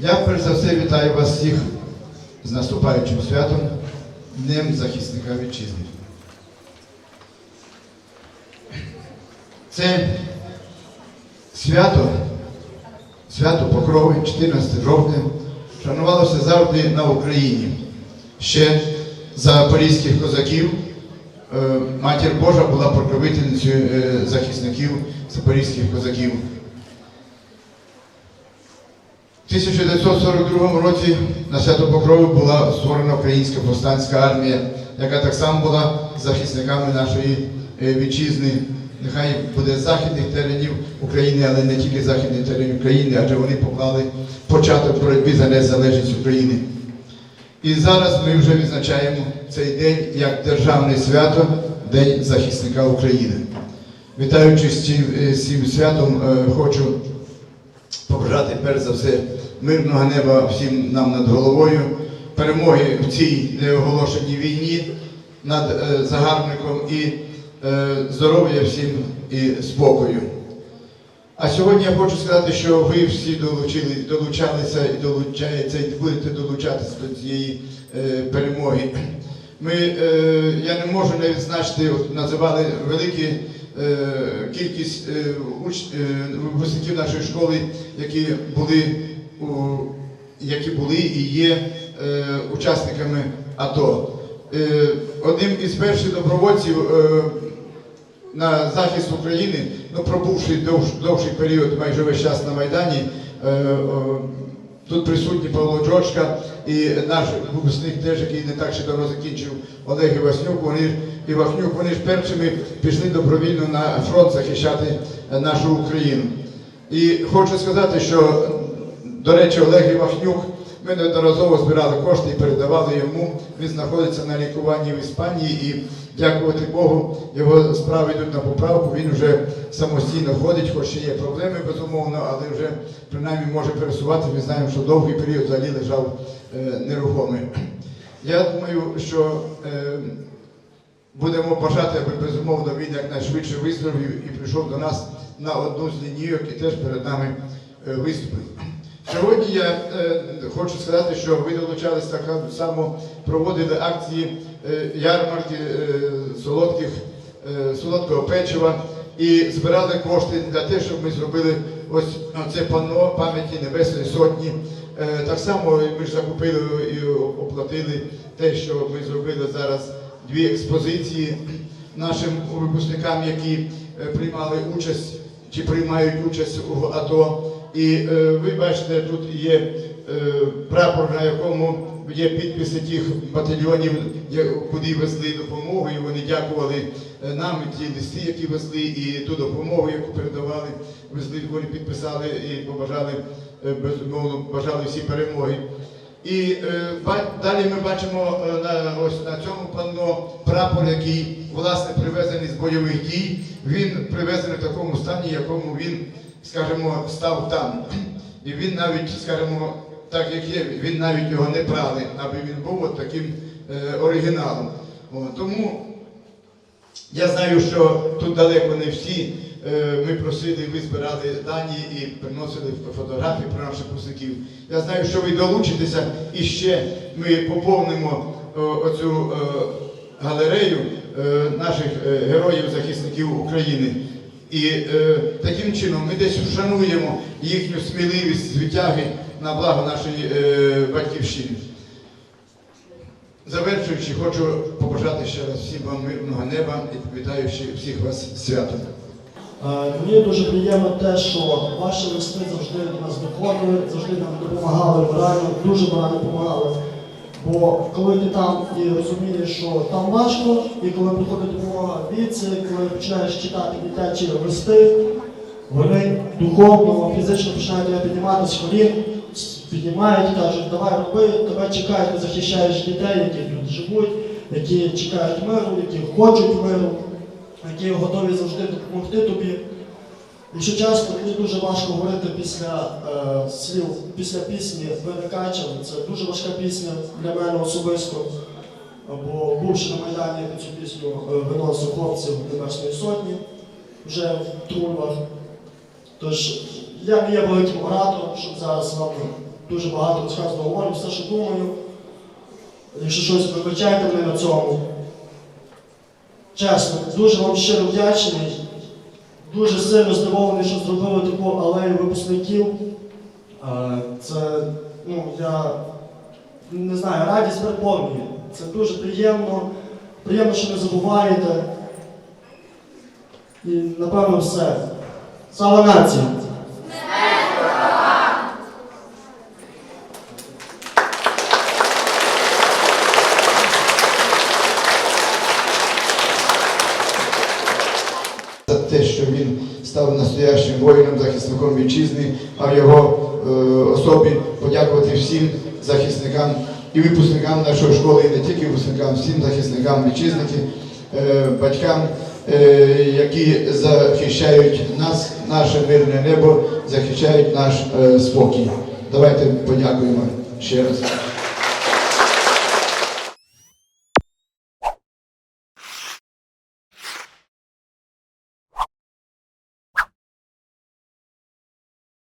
Я перш за все вітаю вас всіх з наступаючим святом, Днем захисника вітчизни. Це свято, свято Покрови, 14 жовтня, шанувалося завжди на Україні. Ще за запорізьких козаків е, Матір Божа була покровительницею е, захисників запорізьких козаків. У 1942 році на Свято Покрові була створена українська повстанська армія, яка так само була захисниками нашої е, вітчизни. Нехай буде західних теренів України, але не тільки західних теренів України, адже вони поклали початок боротьби за незалежність України. І зараз ми вже відзначаємо цей день як державне свято, День захисника України. Вітаючи з цим, е, святом, е, хочу побажати перш за все мирного неба всім нам над головою, перемоги в цій неоголошеній війні над е, загарбником і е, здоров'я всім і спокою. А сьогодні я хочу сказати, що ви всі долучили, долучалися і долучаєтеся, і будете долучатися до цієї е, перемоги. Ми, е, я не можу не відзначити, називали великі кількість е, е, випускників нашої школи, які були, які були і є е, учасниками АТО. Е, одним із перших добровольців е, на захист України, ну пробувши довш, довший період майже весь час на Майдані, е, тут присутній Павло Джочка і наш випускник теж, який не так ще давно закінчив Олег Іваснюк, вони ж Івахнюк, вони ж першими пішли добровільно на фронт захищати е, нашу Україну. І хочу сказати, що, до речі, Олег Івахнюк, ми неодноразово збирали кошти і передавали йому. Він знаходиться на лікуванні в Іспанії і, дякувати Богу, його справи йдуть на поправку. Він вже самостійно ходить, хоч ще є проблеми, безумовно, але вже принаймні може пересувати. Ми знаємо, що довгий період взагалі лежав е. Я думаю, що е, будемо бажати, аби безумовно він якнайшвидше виздоровів і прийшов до нас на одну з лінійок і теж перед нами е, виступив. Сьогодні я е, хочу сказати, що ви долучалися так само, проводили акції е, ярмарки е, солодких, е, солодкого печива і збирали кошти для того, щоб ми зробили ось це панно пам'яті Небесної Сотні. Е, так само ми ж закупили і оплатили те, що ми зробили зараз дві експозиції нашим випускникам, які е, приймали участь чи приймають участь у АТО. І е, ви бачите, тут є прапор, на якому є підписи тих батальйонів, куди везли допомогу, і вони дякували е, нам ті листи, які везли, і ту допомогу, яку передавали, везли, вони підписали і побажали, е, безумовно, бажали всі перемоги. І е, далі ми бачимо на, ось на цьому панно прапор, який власне привезений з бойових дій. Він привезений в такому стані, якому він, скажімо, став там. І він навіть, скажімо, так як є, він навіть його не брали, аби він був от таким е, оригіналом. О, тому я знаю, що тут далеко не всі. е, Ми просили, ви збирали дані і приносили фотографії про наших випускників. Я знаю, що ви долучитеся і ще ми поповнимо оцю е, галерею е, наших героїв-захисників України. І таким чином ми десь вшануємо їхню сміливість, звитяги на благо нашої е, батьківщини. Завершуючи, хочу побажати ще раз всім вам мирного неба і вітаючи всіх вас святом. Е, Мені дуже приємно те, що ваші листи завжди до нас доходили, завжди нам допомагали реально, дуже багато допомагали. Бо коли ти там і розумієш, що там важко, і коли приходить допомога віці, коли починаєш читати дитячі листи, вони духовно, фізично починають тебе піднімати з колін, піднімають, кажуть, давай роби, тебе чекають, ти захищаєш дітей, які тут живуть, які чекають миру, які хочуть миру які готові завжди допомогти тобі. Якщо чесно, мені дуже важко говорити після е, слів, після пісні Виникача. Це дуже важка пісня для мене особисто. Бо бувши на Майдані, цю пісню е, виносив хлопців Небесної Сотні вже в трубах. Тож я не є великим оратором, щоб зараз вам дуже багато розказано говорю, все, що думаю. Якщо щось вибачайте мене на цьому. Чесно, дуже вам щиро вдячний. Дуже сильно здивований, що зробили таку алею випускників. Е, Це, ну, я не знаю, радість переповнює. Це дуже приємно. Приємно, що не забуваєте. І напевно все. Слава нації! за те, що він став настоящим воїном, захисником вітчизни, а в його е, особі подякувати всім захисникам і випускникам нашої школи, і не тільки випускникам, всім захисникам вітчизники, е, батькам, е, які захищають нас, наше мирне небо, захищають наш е, спокій. Давайте подякуємо ще раз.